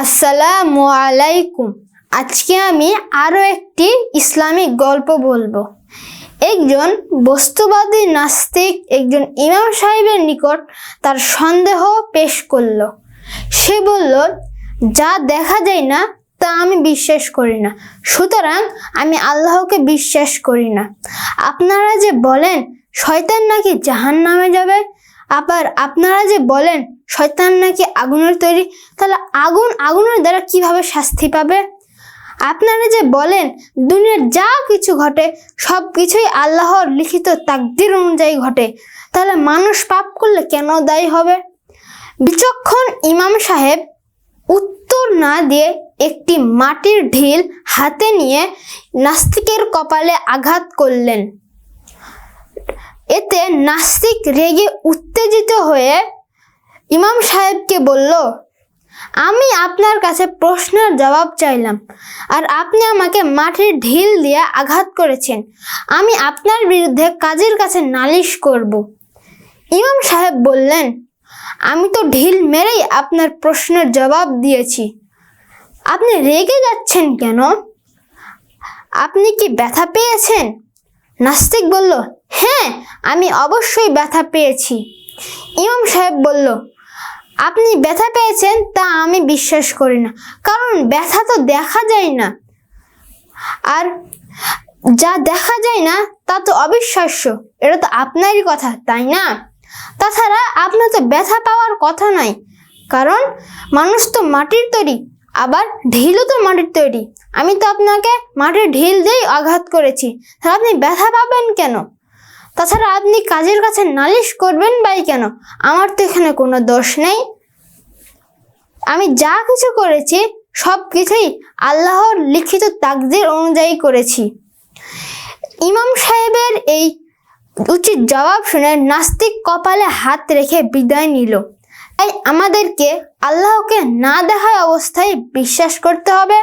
আসসালামু আলাইকুম। আজকে আমি আরও একটি ইসলামিক গল্প বলব। একজন বস্তুবাদী নাস্তিক একজন ইমাম সাহেবের নিকট তার সন্দেহ পেশ করল। সে বলল, যা দেখা যায় না, তা আমি বিশ্বাস করি না। সুতরাং আমি আল্লাহকে বিশ্বাস করি না। আপনারা যে বলেন, শয়তান নাকি জাহান নামে যাবে? আবার আপনারা যে বলেন শয়তান নাকি আগুনের তৈরি? তাহলে আগুন আগুনের দ্বারা কীভাবে শাস্তি পাবে? আপনারা যে বলেন, দুনিয়ার যা কিছু ঘটে সব কিছুই আল্লাহর লিখিত তাকদির অনুযায়ী ঘটে, তাহলে মানুষ পাপ করলে কেন দায়ী হবে? বিচক্ষণ ইমাম সাহেব উত্তর না দিয়ে একটি মাটির ঢিল হাতে নিয়ে নাস্তিকের কপালে আঘাত করলেন। এতে নাস্তিক রেগে উত্তেজিত হয়ে ইমাম সাহেবকে বলল, আমি আপনার কাছে প্রশ্নের জবাব চাইলাম আর আপনি আমাকে মাটির ঢিল দিয়ে আঘাত করেছেন। আমি আপনার বিরুদ্ধে কাজের কাছে নালিশ করব। ইমাম সাহেব বললেন, আমি তো ঢিল মেরেই আপনার প্রশ্নের জবাব দিয়েছি। আপনি রেগে যাচ্ছেন কেন? আপনি কি ব্যথা পেয়েছেন? নাস্তিক বলল হ্যাঁ আমি অবশ্যই ব্যথা পেয়েছি। ইমাম সাহেব বলল আপনি ব্যথা পেয়েছেন তা আমি বিশ্বাস করি না। কারণ ব্যথা তো দেখা যায় না। আর যা দেখা যায় না, তা তো অবিশ্বাস্য। এটা তো আপনারই কথা, তাই না? তাছাড়া আপনার তো ব্যথা পাওয়ার কথা নয় কারণ মানুষ তো মাটির তৈরি, আবার ঢিলও তো মাটির তৈরি। আমি তো আপনাকে মাটির ঢিল দিয়েই আঘাত করেছি। তাহলে আপনি ব্যথা পাবেন কেন? তাছাড়া আপনি কাজের কাছে নালিশ করবেন বাই কেন? আমার তো এখানে কোনো দোষ নেই। আমি যা কিছু করেছি, সব কিছুই আল্লাহর লিখিত তাকদির অনুযায়ী করেছি। ইমাম সাহেবের এই উচিত জবাব শুনে নাস্তিক কপালে হাত রেখে বিদায় নিল। তাই আমাদেরকে আল্লাহকে না দেখায় অবস্থায় বিশ্বাস করতে হবে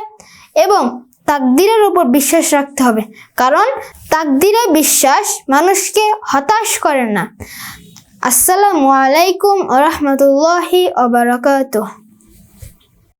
এবং তাকদিরের উপর বিশ্বাস রাখতে হবে। কারণ তাকদিরে বিশ্বাস মানুষকে হতাশ করে না। আসসালামু আলাইকুম রহমতুল্লাহি ওবরাকাতুহ